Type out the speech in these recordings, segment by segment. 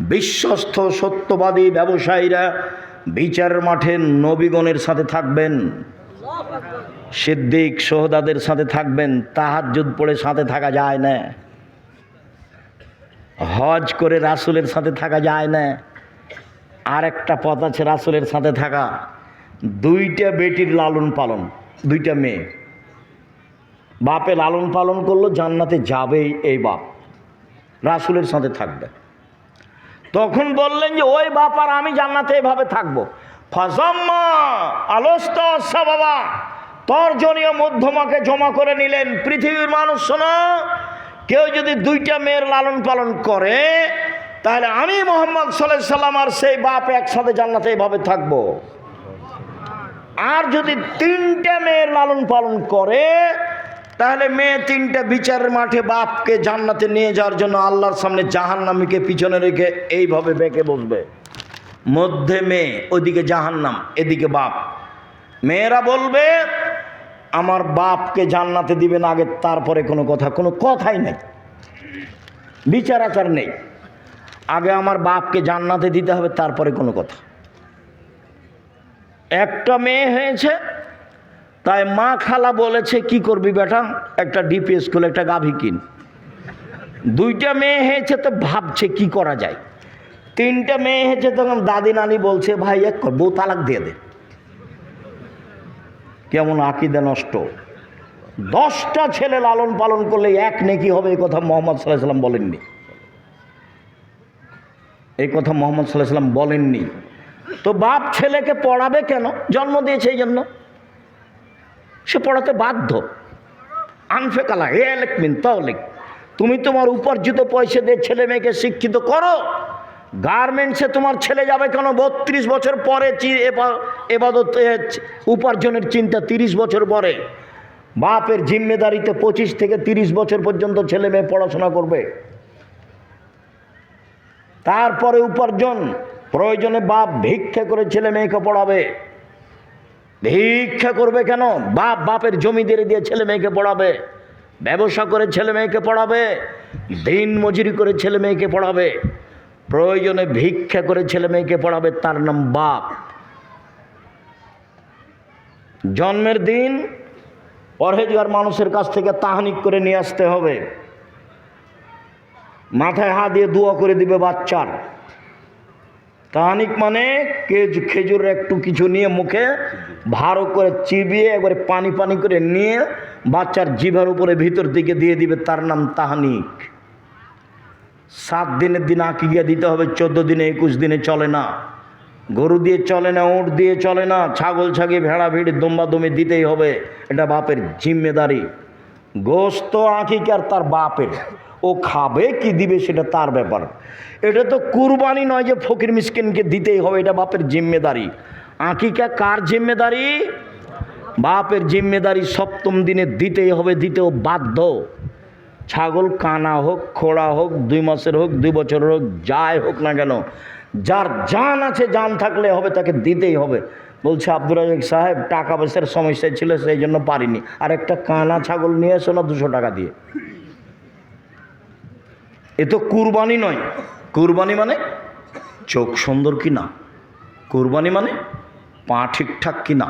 বিশ্বস্ত সত্যবাদী ব্যবসায়ীরা বিচার মাঠে নবীগণের সাথে থাকবেন। সিদ্দিক সোহদাদের সাথে থাকবেন, তাহাজ্জুদ পড়ে সাথে থাকা যায় না। হজ করে রাসুলের সাথে থাকা যায় না। আর একটা পথ আছে রাসুলের সাথে থাকা। দুইটা বেটির লালন পালন, দুইটা মেয়ে। বাপে লালন পালন করল, জান্নাতে যাবেই এই বাপ। রাসুলের সাথে থাকবে। তখন বললেন যে, ওই বাপ আর আমি জান্নাতে এভাবে থাকব। ফাজাম্মা আলোস্ত বাবা তর্জনীয় মধ্যমাকে জমা করে নিলেন। পৃথিবীর মানুষ শোনো, কেউ যদি দুইটা মেয়ের লালন পালন করে, তাহলে আমি মোহাম্মদ সাল্লাহ সাল্লাম আর সেই বাপ একসাথে জান্নাতে এভাবে থাকব। আর যদি তিনটে মেয়ের লালন পালন করে তাহলে মেয়ে তিনটে বিচারের মাঠে বাপকে জান্নাতে নিয়ে যাওয়ার জন্য আল্লাহর সামনে জাহান্নামীকে পিছনে রেখে এইভাবে বেঁকে বসবে। মধ্যে মেয়ে ওদিকে জাহান্নাম, এদিকে বাপ। মেয়েরা বলবে, আমার বাপকে জান্নাতে দিবেন আগে, তারপরে কোনো কথা। কোনো কথাই নেই। বিচার আচার নেই। আগে আমার বাপকে জান্নাতে দিতে হবে, তারপরে কোনো কথা। একটা মেয়ে হয়েছে তাই মা খালা বলেছে কি করবি বেটা? একটা ডিপি স্কুল একটা গাভী কিন। দুইটা মেয়ে হয়েছে তো ভাবছে কি করা যায়? তিনটা মেয়ে হয়েছে তখন দাদি নানি বলছে ভাই এক কর, বউ তালাক দিয়ে দে। কেমন আকিদা নষ্ট। দশটা ছেলে লালন পালন করলে এক নেকি হবে এই কথা মোহাম্মদ সাল্লাহ সাল্লাম বলেননি। এই কথা মোহাম্মদ সাল্লাহ সাল্লাম বলেননি। তো বাপ ছেলেকে পড়াবে কেন? জন্ম দিয়েছে এই জন্য। সে পড়াতে বাধ্য। আনফেকালা, এ লেখমিন তাহলেক তুমি তোমার উপার্জিত পয়সা দিয়ে ছেলে মেয়েকে শিক্ষিত করো। গার্মেন্টসে তোমার ছেলে যাবে কেন? বত্রিশ বছর পরে এবাদত উপার্জনের চিন্তা তিরিশ বছর পরে। বাপের জিম্মেদারিতে পঁচিশ থেকে তিরিশ বছর পর্যন্ত ছেলে মেয়ে পড়াশোনা করবে। তারপরে উপার্জন, প্রয়োজনে বাপ ভিক্ষে করে ছেলে মেয়েকে পড়াবে। ভিক্ষা করবে কেন? বাপ বাপের জমি দিয়ে দিয়ে ছেলে মেয়েকে পড়াবে। ব্যবসা করে ছেলে মেয়েকে পড়াবে। দিন মজুরি করে ছেলে মেয়েকে পড়াবে। প্রয়োজনে ভিক্ষা করে ছেলে মেয়েকে পড়াবে, তার নাম বাপ। জন্মের দিন পরহেজগার মানুষের কাছ থেকে তাহানিক করে নিয়ে আসতে হবে। মাথায় হাত দিয়ে দোয়া করে দিবে বাচ্চার। তাহানিক মানে কেজ খেজুরের একটু কিছু নিয়ে মুখে ভালো করে চিবিয়ে একবারে পানি পানি করে নিয়ে বাচ্চার জিভার উপরে ভিতর দিকে দিয়ে দিবে, তার নাম তাহানিক। সাত দিনের দিন আঁকিয়ে দিতে হবে, চোদ্দ দিনে, একুশ দিনে চলে না। গরু দিয়ে চলে না, উঁট দিয়ে চলে না, ছাগল ছাগি ভেড়া ভিড় দম্বা দমে দিতেই হবে, এটা বাপের জিম্মেদারি। গোস্ত আঁকিকার তার বাপের। ও খাবে, কি দিবে সেটা তার ব্যাপার। এটা তো কুরবানি নয় যে ফকির মিসকিনকে দিতেই হবে, এটা বাপের জিম্মেদারি। আঁকিকা কার জিম্মেদারি? বাপের জিম্মেদারি সপ্তম দিনে দিতেই হবে, দিতেও বাধ্য। ছাগল কানা হোক, খোড়া হোক, দুই মাসের হোক, দুই বছরের হোক, যাই হোক না কেন, যার জান আছে, জান থাকলে হবে, তাকে দিতেই হবে। বলছে আব্দুর রাজাক সাহেব, টাকা পয়সার সমস্যা ছিল, সেই জন্য পারিনি। আর একটা কানা ছাগল নিয়ে এসো না দুশো টাকা দিয়ে। এ তো কুরবানি নয়। কুরবানি মানে চোখ সুন্দর কি না? কুরবানি মানে পা ঠিকঠাক কি না?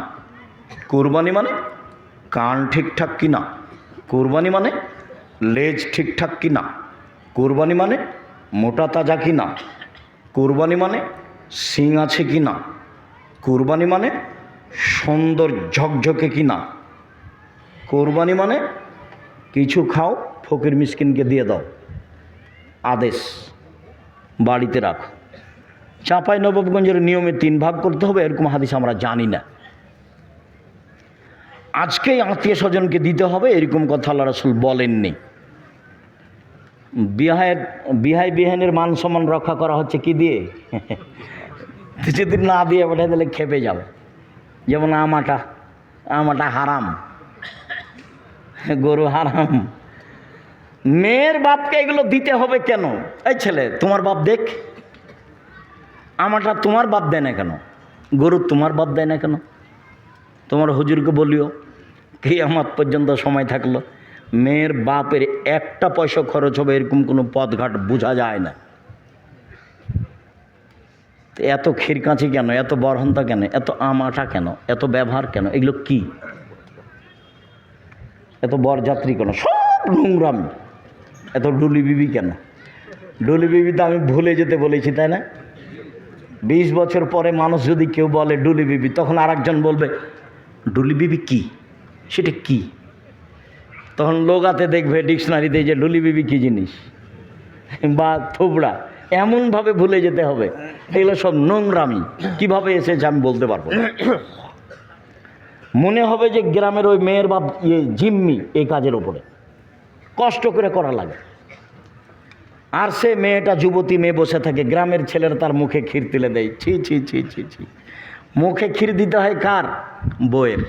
কুরবানি মানে কান ঠিকঠাক কি না? কুরবানি মানে লেজ ঠিকঠাক কি না? কুরবানি মানে মোটা তাজা কি না? কুরবানি মানে শিং আছে কি না? কুরবানি মানে সুন্দর ঝকঝকে কি না? কোরবানি মানে কিছু খাও, ফকির মিসকিনকে দিয়ে দাও। আদেশ বাড়িতে রাখো। চাঁপাই নবাবগঞ্জের নিয়মে তিন ভাগ করতে হবে, এরকম হাদিস আমরা জানি না। আজকেই আত্মীয় স্বজনকে দিতে হবে, এরকম কথা আল্লাহ রসুল বলেননি। বিহায়ের বিহাই বিহানের মান সম্মান রক্ষা করা হচ্ছে কি দিয়ে? যদি না দিয়ে পাঠিয়ে দিলে খেপে যাবে। যেমন আমাটা আমাটা হারাম। গরু হারাম। মেয়ের বাপকে এগুলো দিতে হবে কেন? এই ছেলে, তোমার বাপ দেখ। আমারটা তোমার বাপ দেয় না কেন? গরু তোমার বাপ দেয় না কেন? তোমার হুজুরকে বলিও কে আমার পর্যন্ত সময় থাকল, মেয়ের বাপের একটা পয়সা খরচ হবে, এরকম কোনো পথঘাট বোঝা যায় না। এত খিরকাঁচি কেন? এত বরহন্তা কেন? এত আমাটা কেন? এত ব্যবহার কেন? এগুলো কি? এত বরযাত্রী কেন? সব নোংরামি। এত ডুলি বিবি কেন? ডুলি বিবি তো আমি ভুলে যেতে বলেছি, তাই না? বিশ বছর পরে মানুষ যদি কেউ বলে ডুলি বিবি, তখন আরেকজন বলবে, ডুলি বিবি কি? সেটা কি? তখন লোগাতে দেখবে ডিকশনারিতে যে ডুলি বিবি কী জিনিস? বা থুবড়া, এমনভাবে ভুলে যেতে হবে। এগুলো সব নোংরামি। কীভাবে এসেছে আমি বলতে পারব। মনে হবে যে গ্রামের ওই মেয়ের বা ইয়ে জিম্মি এই কাজের ওপরে কষ্ট করে করা লাগে। আর সে মেয়েটা যুবতী মেয়ে বসে থাকে, গ্রামের ছেলেরা তার মুখে ক্ষীর তুলে দেয়। ছি ছি ছি ছি ছি। মুখে ক্ষীর দিতে হয় কার? বইয়ের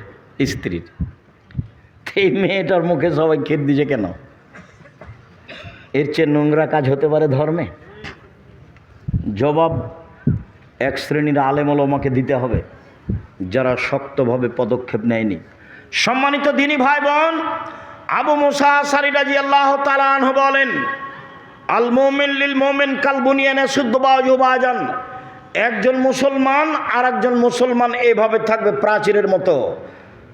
স্ত্রীর। এই মেয়েটার মুখে সবাই ক্ষীর দিছে কেন? এর চেয়ে নোংরা কাজ হতে পারে ধর্মে? জবাব এক শ্রেণির আলেমল আমাকে দিতে হবে, যারা শক্তভাবে পদক্ষেপ নেয়নি। সম্মানিত দিনী ভাই বোন, আবু মুসা সারিরাজি আল্লাহ তালাহ বলেন আল মোমেন লিল মোমেন কাল বুনিয়ানে শুদ্ধ বাজান। একজন মুসলমান আর একজন মুসলমান এইভাবে থাকবে প্রাচীরের মতো।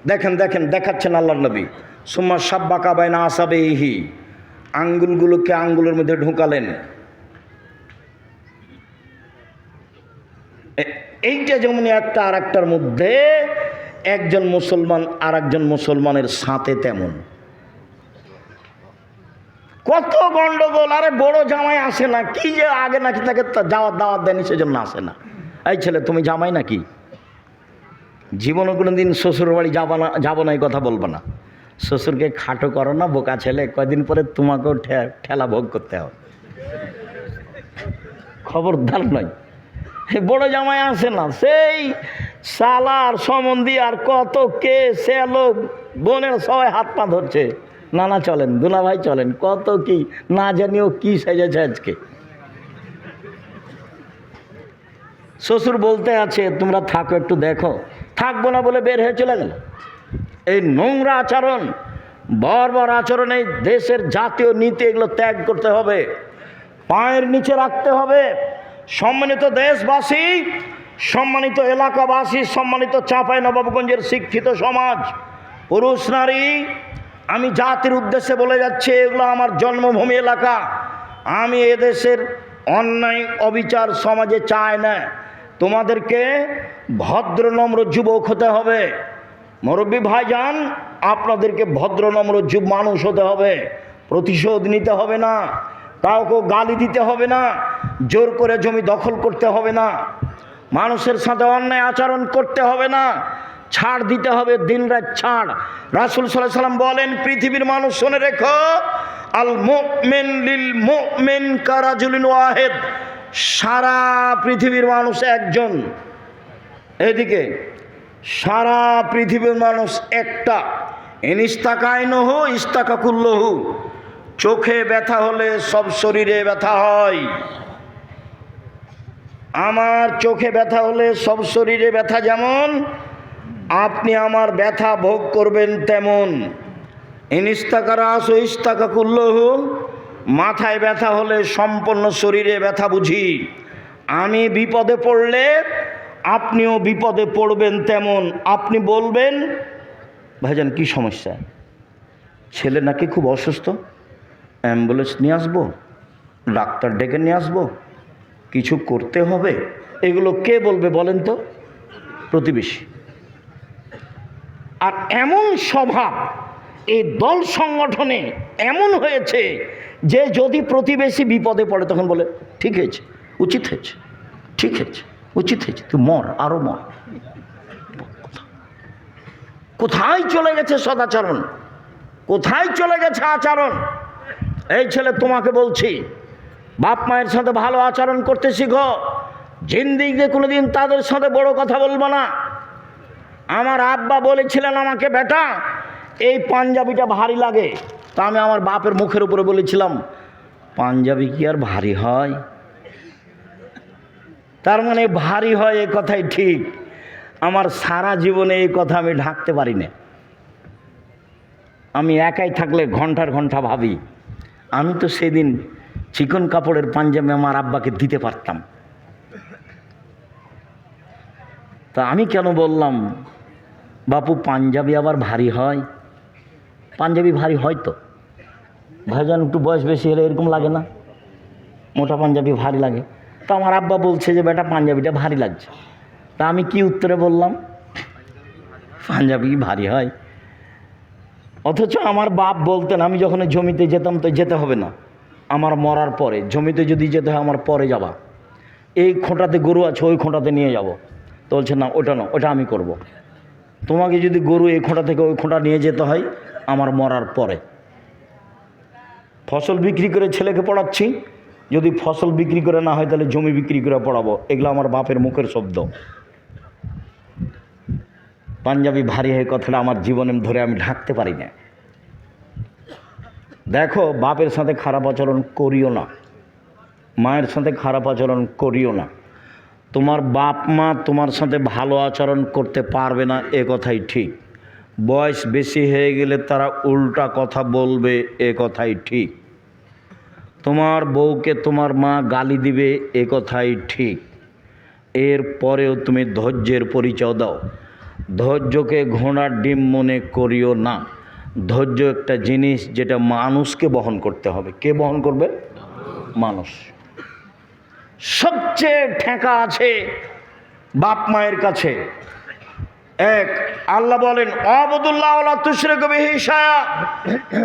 দেখেন দেখেন, দেখাচ্ছেন আল্লাহ নবী। সুম্মা সাব্বা কাবায়না আসাবে ইহি আঙ্গুলগুলোকে আঙ্গুলের মধ্যে ঢুকালেন। এইটা যেমন একটা আর একটার মধ্যে একজন মুসলমান আর একজন মুসলমানের সাথে তেমন। কত গন্ডগোল, আরে বড় জামাই আসে না, কি যে আগে নাকি তাকে যাওয়ার দাওয়াত দেয়নি সেজন্য আসে না। এই ছেলে, তুমি জামাই নাকি? জীবনে কোনো দিন শ্বশুর বাড়ি যাব না যাব না এই কথা বলব না। শ্বশুরকে খাটো করো না, বোকা ছেলে, কয়দিন পরে তোমাকেও ঠেলা ভোগ করতে হবে। খবরদার নয়। বড় জামাই আসে না, সেই সালার সম্বন্ধী আর কত কে সেলো বোনের সবাই হাত পা ধরছে। নানা চলেন দুলা ভাই চলেন, কত কি না জানিও কি সেজেছে আজকে। শ্বশুর বলতে আছে, তোমরা থাকো, একটু দেখো। থাকব না বলে বের হয়ে চলে গেল। এই নোংরা আচরণ, বর্বর আচরণ দেশের জাতীয় নীতি এগুলো ত্যাগ করতে হবে। পায়ের নিচে রাখতে হবে। সম্মানিত দেশবাসী, সম্মানিত এলাকাবাসী, সম্মানিত চাঁপাই নবাবগঞ্জের শিক্ষিত সমাজ, পুরুষ নারী আমি জাতির উদ্দেশ্যে বলে যাচ্ছি, এগুলো আমার জন্মভূমি এলাকা। আমি এদেশের অন্যায় অবিচার সমাজে চাই না। তোমাদেরকে ভদ্র নম্র যুবক হতে হবে। মুরব্বী ভাইজান, আপনাদেরকে ভদ্র নম্র যুব মানুষ হতে হবে। প্রতিশোধ নিতে হবে না। কাউকে গালি দিতে হবে না। জোর করে জমি দখল করতে হবে না। মানুষের সাথে অন্যায় আচরণ করতে হবে না। ছাড় দিতে হবে দিনরাত ছাড়। রাসুল সাল্লাহ সাল্লাম বলেন, পৃথিবীর মানুষ শুনে রেখো, আল মোমেন লিল মোমেন কারাজুলিন ওয়াহেদ। সারা পৃথিবীর মানুষ একজন। এদিকে, সারা পৃথিবীর মানুষ একটা। ইনিস্তাকাইনহু ইস্তাকাকুল্লহু চোখে ব্যথা হলে সব শরীরে ব্যথা হয়। আমার চোখে ব্যথা হলে সব শরীরে ব্যথা যেমন আপনি আমার ব্যথা ভোগ করবেন তেমন। ইনিস্তাকারাস ও ইস্তাকাকুল্লহু মাথায় ব্যথা হলে সম্পূর্ণ শরীরে ব্যথা বুঝি। আমি বিপদে পড়লে আপনিও বিপদে পড়বেন তেমন। আপনি বলবেন, ভাইজান, কি সমস্যা? ছেলে নাকি খুব অসুস্থ? অ্যাম্বুলেন্স নিয়ে আসব? ডাক্তার ডেকে নিয়ে আসব? কিছু করতে হবে? এগুলো কে বলবে বলেন তো? প্রতিবেশী। আর এমন স্বভাব, এই দল সংগঠনে এমন হয়েছে যে যদি প্রতিবেশী বিপদে পড়ে তখন বলে, ঠিক হয়েছে, উচিত হয়েছে, ঠিক হয়েছে, উচিত হয়েছে, তুই মর আরও মর। কোথায় চলে গেছে সদাচরণ? কোথায় চলে গেছে আচরণ? এই ছেলে, তোমাকে বলছি, বাপ মায়ের সাথে ভালো আচরণ করতে শিখো জিন্দিগিতে কোনো দিন তাদের সাথে বড় কথা বলব না। আমার আব্বা বলেছিলেন আমাকে, বেটা, এই পাঞ্জাবিটা ভারী লাগে। তা আমি আমার বাপের মুখের উপরে বলেছিলাম, পাঞ্জাবি কি আর ভারী হয়? তার মানে ভারী হয় এ কথাই ঠিক। আমার সারা জীবনে এই কথা আমি ঢাকতে পারি না আমি একাই থাকলে ঘণ্টার ঘণ্টা ভাবি, আমি তো সেদিন চিকন কাপড়ের পাঞ্জাবি আমার আব্বাকে দিতে পারতাম। তা আমি কেন বললাম বাপু, পাঞ্জাবি আবার ভারী হয়। পাঞ্জাবি ভারী হয় তো। ভাইজান, একটু বয়স বেশি হলে এরকম লাগে না? মোটা পাঞ্জাবি ভারী লাগে। তা আমার আব্বা বলছে যে, বেটা, পাঞ্জাবিটা ভারী লাগছে। তা আমি কি উত্তরে বললাম? পাঞ্জাবি ভারী হয়। অথচ আমার বাপ বলতেন, আমি যখন জমিতে যেতাম তো যেতে হবে না। আমার মরার পরে, জমিতে যদি যেতে হয়, আমার পরে যাবা। এই খোঁটাতে গরু আছে, ওই খোঁটাতে নিয়ে যাব। তো বলছে, না, ওটা না, ওটা আমি করব। তোমাকে যদি গরু এই খোঁটা থেকে ওই খোঁটা নিয়ে যেতে হয়, আমার মরার পরে। ফসল বিক্রি করে ছেলেকে পড়াচ্ছি, যদি ফসল বিক্রি করে না হয়, তাহলে জমি বিক্রি করে পড়াবো। এগুলো আমার বাপের মুখের শব্দ। পাঞ্জাবি ভারী হয়ে কথাটা আমার জীবনে ধরে আমি ঢাকতে পারি না। দেখো, বাপের সাথে খারাপ আচরণ করিও না। মায়ের সাথে খারাপ আচরণ করিও না। তোমার বাপ মা তোমার সাথে ভালো আচরণ করতে পারবে না, এ কথাই ঠিক। বয়স বেশি হয়ে গেলে তারা উল্টা কথা বলবে, এ কথাই ঠিক। তোমার বউকে তোমার মা গালি দিবে, এ কথাই ঠিক। এর পরেও তুমি ধৈর্যের পরিচয় দাও। ধৈর্যকে ঘোড়ার ডিম মনে করিও না। ধৈর্য একটা জিনিস যেটা মানুষকে বহন করতে হবে। কে বহন করবে? মানুষ। সবচেয়ে ঠেকা আছে বাপ মায়ের কাছে। এক, আল্লাহ বলেন, অবদুল্লাহ তুসরে কবি হিসায়া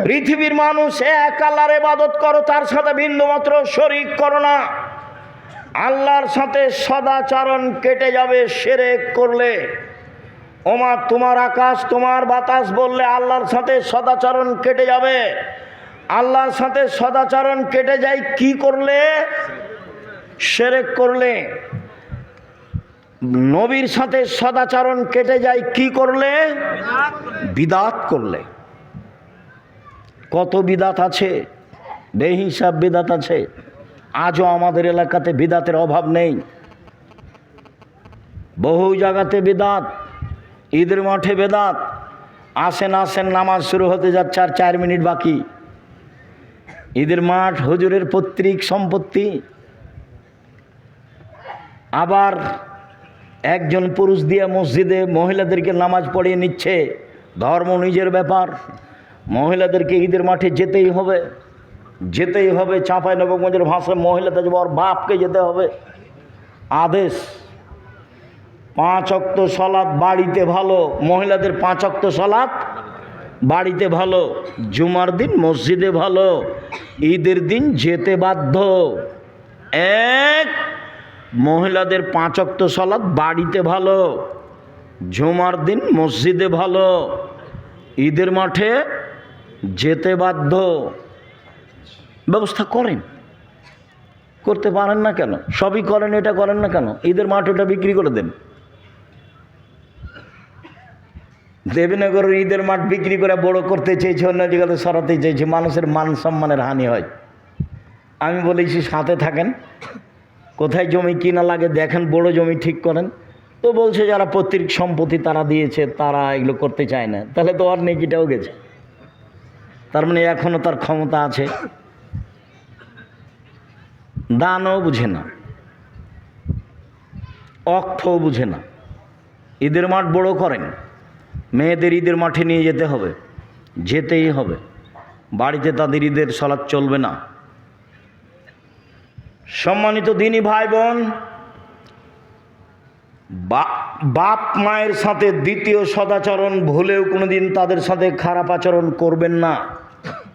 পৃথিবীর মানুষ এক আল্লাহর ইবাদত করো, তার সাথে বিন্দু মাত্র শরিক করো না। আল্লাহর সাথে সদাচরণ কেটে যাবে সেরে করলে। ওমা, তোমার আকাশ, তোমার বাতাস বললে আল্লাহর সাথে সদাচরণ কেটে যাবে। আল্লাহর সাথে সদাচরণ কেটে যায় কি করলে? সেরেক করলে, নবীর সাথে সদাচরণ কেটে যায়, কি করলে? বিদাত করলে। কত বিদাত আছে? বেহিসাব বিদাত আছে। আজও আমাদের এলাকাতে বিদাতের অভাব নেই। বহু জায়গাতে বিদাত, ঈদের মাঠে বেদাত, আসেন আসেন নামাজ শুরু হতে যাচ্ছে আর চার মিনিট বাকি। ঈদের মাঠ হুজুরের পৈতৃক সম্পত্তি। আবার একজন পুরুষ দিয়ে মসজিদে মহিলাদেরকে নামাজ পড়িয়ে নিচ্ছে। ধর্ম নিজের ব্যাপার। মহিলাদেরকে ঈদের মাঠে যেতেই হবে। যেতেই হবে চাঁপাই নবগঞ্জের ভাষায় মহিলাদের যাব ওর বাপকে যেতে হবে। আদেশ। পাঁচ অক্ত সলাৎ বাড়িতে ভালো। মহিলাদের পাঁচ অক্ত সলাৎ বাড়িতে ভালো। জুমার দিন মসজিদে ভালো। ঈদের দিন যেতে বাধ্য। এক মহিলাদের পাঁচ অক্ত সলাৎ বাড়িতে ভালো ঝুমার দিন মসজিদে ভালো, ঈদের মাঠে যেতে বাধ্য। ব্যবস্থা করেন। করতে পারেন না কেন? সবই করেন, এটা করেন না কেন? ঈদের মাঠ ওটা বিক্রি করে দেন। দেবীনগরের ঈদের মাঠ বিক্রি করে বড় করতে চেয়েছে, অন্য জায়গাতে সরাতে চেয়েছে, মানুষের মান সম্মানের হানি হয়। আমি বলেছি সাথে থাকেন। কোথায় জমি কিনা লাগে দেখেন, বড় জমি ঠিক করেন। তো বলছে যারা পৈতৃক সম্পত্তি তারা দিয়েছে, তারা এগুলো করতে চায় না। তাহলে তো আর নেকিটাও গেছে। তার মানে এখনও তার ক্ষমতা আছে। দানও বুঝে না। অক্ষও বুঝে না। ঈদের মাঠ বড় করেন। মেয়েদের ঈদের মাঠে নিয়ে যেতে হবে। যেতেই হবে। বাড়িতে তাদের ঈদের সলাৎ চলবে না। সম্মানিত দিনী ভাই বোন বাপ মায়ের সাথে দ্বিতীয় সদাচরণ ভুলেও কোনোদিন তাদের সাথে খারাপ আচরণ করবেন না।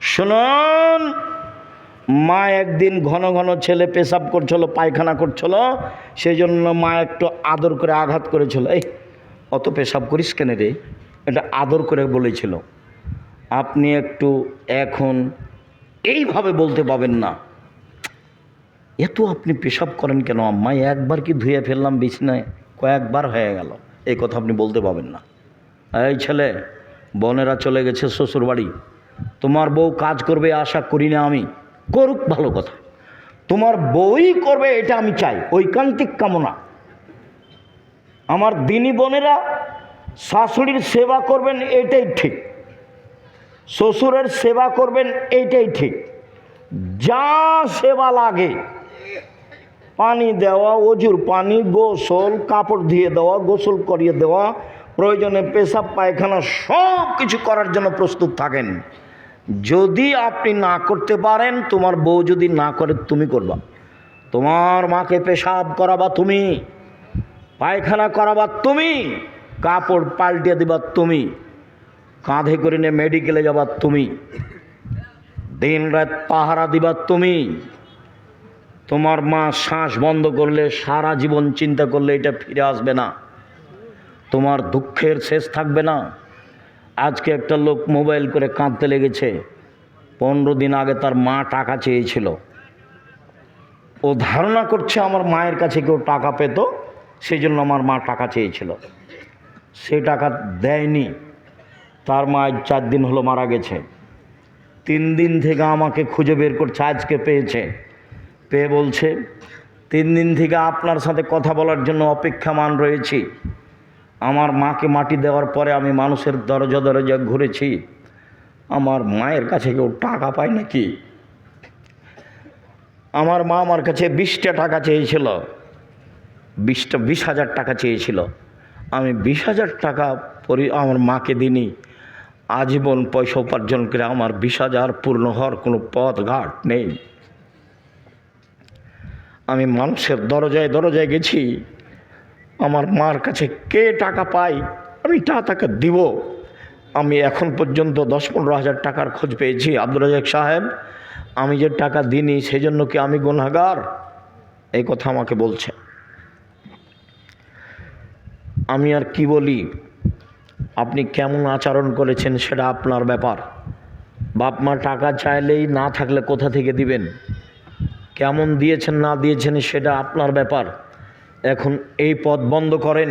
শুনুন, মা একদিন ঘন ঘন ছেলে পেশাব করছিল, পায়খানা করছিল সেই জন্য মা একটু আদর করে আঘাত করেছিল। এই, অত পেশাব করিস কেন রে? এটা আদর করে বলেছিল। আপনি একটু এখন এইভাবে বলতে পাবেন না। এত আপনি পেশাব করেন কেন? আম্মা, একবার কি ধুয়ে ফেললাম বিছনায়? কয়েকবার হয়ে গেল। এই কথা আপনি বলতে পাবেন না। এই ছেলে, বোনেরা চলে গেছে শ্বশুর বাড়ি তোমার বউ কাজ করবে, আশা করি না আমি। করুক ভালো কথা। তোমার বউই করবে, এটা আমি চাই। ঐকান্তিক কামনা। আমার দিনী বোনেরা, শাশুড়ির সেবা করবেন, এটাই ঠিক। শ্বশুরের সেবা করবেন এইটাই ঠিক। যা সেবা লাগে পানি দেওয়া, অজুর পানি, গোসল, কাপড় ধুয়ে দেওয়া, গোসল করিয়ে দেওয়া, প্রয়োজনে পেশাব, পায়খানা সব কিছু করার জন্য প্রস্তুত থাকেন। যদি আপনি না করতে পারেন, তোমার বউ যদি না করে, তুমি করবা। তোমার মাকে পেশাব করাবা তুমি, পায়খানা করাবা তুমি, কাপড় পাল্টে দিবা তুমি, কাঁধে করে নিয়ে মেডিকেলে যাবা তুমি দিন রাত পাহারা দিবা তুমি। তোমার মা শ্বাস বন্ধ করলে, সারা জীবন চিন্তা করলে এটা ফিরে আসবে না। তোমার দুঃখের শেষ থাকবে না। আজকে একটা লোক মোবাইল করে কাঁদতে লেগেছে। পনেরো দিন আগে তার মা টাকা চেয়েছিল। ও ধারণা করছে আমার মায়ের কাছে কেউ টাকা পেত সেই জন্য আমার মা টাকা চেয়েছিল। সে টাকা দেয়নি। তার মা চার দিন হলো মারা গেছে। তিন দিন থেকে আমাকে খুঁজে বের করছে, আজকে পেয়েছে। পেয়ে বলছে? তিন দিন থেকে আপনার সাথে কথা বলার জন্য অপেক্ষামান রয়েছি। আমার মাকে মাটি দেওয়ার পরে আমি মানুষের দরজা দরজা ঘুরেছি। আমার মায়ের কাছে কেউ টাকা পায় নাকি? আমার মা আমার কাছে বিশটা টাকা চেয়েছিল। বিশটা, বিশ হাজার টাকা চেয়েছিল। আমি বিশ হাজার টাকা পরি আমার মাকে দিনি আজীবন পয়সা উপার্জন করে আমার বিশ হাজার পূর্ণ হওয়ার কোনো পথ ঘাট নেই। আমি মানুষের দরজায় দরজায় গেছি। আমার মার কাছে কে টাকা পাই আমি তা তাকে দিব। আমি এখন পর্যন্ত দশ পনেরো হাজার টাকার খোঁজ পেয়েছি আব্দুল রাজাক সাহেব। আমি যে টাকা দিইনি, সেজন্য কি আমি গুনাগার এই কথা আমাকে বলছে। আমি আর কি বলি? আপনি কেমন আচরণ করেছেন সেটা আপনার ব্যাপার। বাপ মা টাকা চাইলেই না থাকলে কোথা থেকে দিবেন? কেমন দিয়েছেন না দিয়েছেন সেটা আপনার ব্যাপার। এখন এই পথ বন্ধ করেন।